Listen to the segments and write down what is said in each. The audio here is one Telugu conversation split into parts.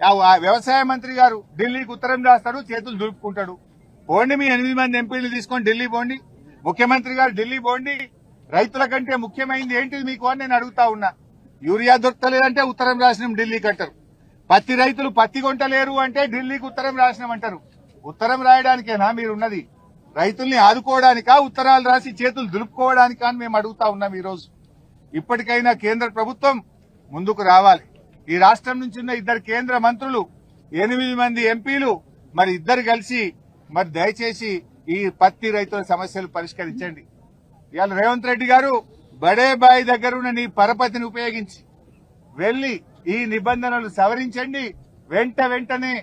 వ్యవసాయ మంత్రి గారు ఢిల్లీకి ఉత్తరం రాస్తాడు చేతులు దులుపుకుంటాడు. పోండి మీ ఎనిమిది మంది ఎంపీలు తీసుకొని ఢిల్లీ పోండి. ముఖ్యమంత్రి గారు ఢిల్లీ పోండి. రైతుల కంటే ముఖ్యమైనది ఏంటిది మీకు అని నేను అడుగుతా ఉన్నా. యూరియా దొరకలేదంటే ఉత్తరం రాసినాం ఢిల్లీకి అంటారు పత్తి రైతులు పత్తి కొంటలేరు అంటే ఢిల్లీకి ఉత్తరం రాసినాం అంటారు ఉత్తరం రాయడానికేనా మీరు ఉన్నది రైతుల్ని ఆదుకోవడానికా ఉత్తరాలు రాసి చేతులు దులుపుకోవడానికా అని మేము అడుగుతా ఉన్నాం ఈ రోజు ఇప్పటికైనా కేంద్ర ప్రభుత్వం ముందుకు రావాలి. ఈ రాష్ట్రం నుంచి ఉన్న ఇద్దరు కేంద్ర మంత్రులు ఎనిమిది మంది ఎంపీలు మరి ఇద్దరు కలిసి మరి దయచేసి ఈ పత్తి రైతుల సమస్యలు పరిష్కరించండి. ఇవాళ రేవంత్ రెడ్డి గారు బడే బాయి దగ్గర ఉన్న నీ పరపతిని ఉపయోగించి వెళ్ళి ఈ నిబంధనలు సవరించండి. వెంట వెంటనే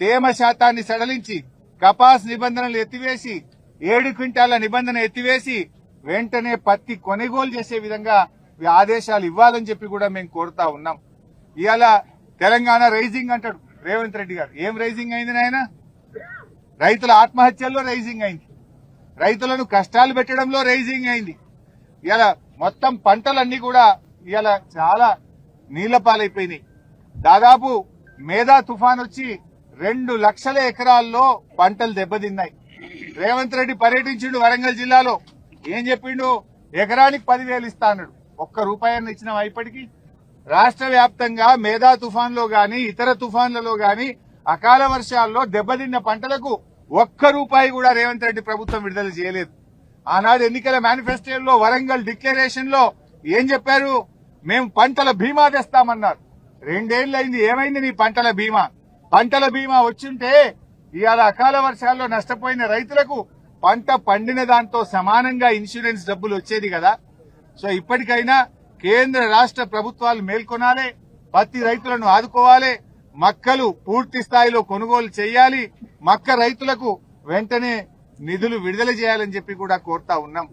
తేమ శాతాన్ని సడలించి కపాస్ నిబంధనలు ఎత్తివేసి ఏడు క్వింటాల నిబంధన ఎత్తివేసి వెంటనే పత్తి కొనుగోలు చేసే విధంగా ఆదేశాలు ఇవ్వాలని చెప్పి కూడా మేము కోరుతా ఉన్నాం. ఇవాళ తెలంగాణ రైజింగ్ అంటాడు రేవంత్ రెడ్డి గారు. ఏం రైజింగ్ అయింది నాయన? రైతుల ఆత్మహత్యల్లో రైజింగ్ అయింది. రైతులను కష్టాలు పెట్టడంలో రైజింగ్ అయింది. ఇలా మొత్తం పంటలన్నీ కూడా ఇలా చాలా నీళ్ళ పాలైపోయినాయి దాదాపు మేధా తుఫాన్ వచ్చి రెండు లక్షల ఎకరాల్లో పంటలు దెబ్బతిన్నాయి. రేవంత్ రెడ్డి పర్యటించిండు వరంగల్ జిల్లాలో. ఏం చెప్పిండు? ఎకరానికి పదివేలు ఇస్తా అన్నాడు. ఒక్క రూపాయన్న ఇచ్చినాం ఇప్పటికీ? రాష్ట్ర వ్యాప్తంగా మేధా తుఫాన్లో గాని ఇతర తుఫాన్లలో గాని అకాల వర్షాల్లో దెబ్బతిన్న పంటలకు ఒక్క రూపాయి కూడా రేవంత్ రెడ్డి ప్రభుత్వం విడుదల చేయలేదు. ఆనాడు ఎన్నికల మేనిఫెస్టోలో వరంగల్ డిక్లరేషన్లో ఏం చెప్పారు? మేము పంటల బీమా తెస్తామన్నారు. రెండేళ్ళైంది ఏమైంది నీ పంటల బీమా? పంటల బీమా వచ్చుంటే ఇవాళ అకాల వర్షాల్లో నష్టపోయిన రైతులకు పంట పండిన దాంతో సమానంగా ఇన్సూరెన్స్ డబ్బులు వచ్చేది కదా. సో ఇప్పటికైనా కేంద్ర రాష్ట్ర ప్రభుత్వాలు మేల్కొనాలి పత్తి రైతులను ఆదుకోవాలి మక్కలు పూర్తి స్థాయిలో కొనుగోలు చేయాలి మక్క రైతులకు వెంటనే నిధులు విడుదల చేయాలని చెప్పి కూడా కోరుతా ఉన్నాం.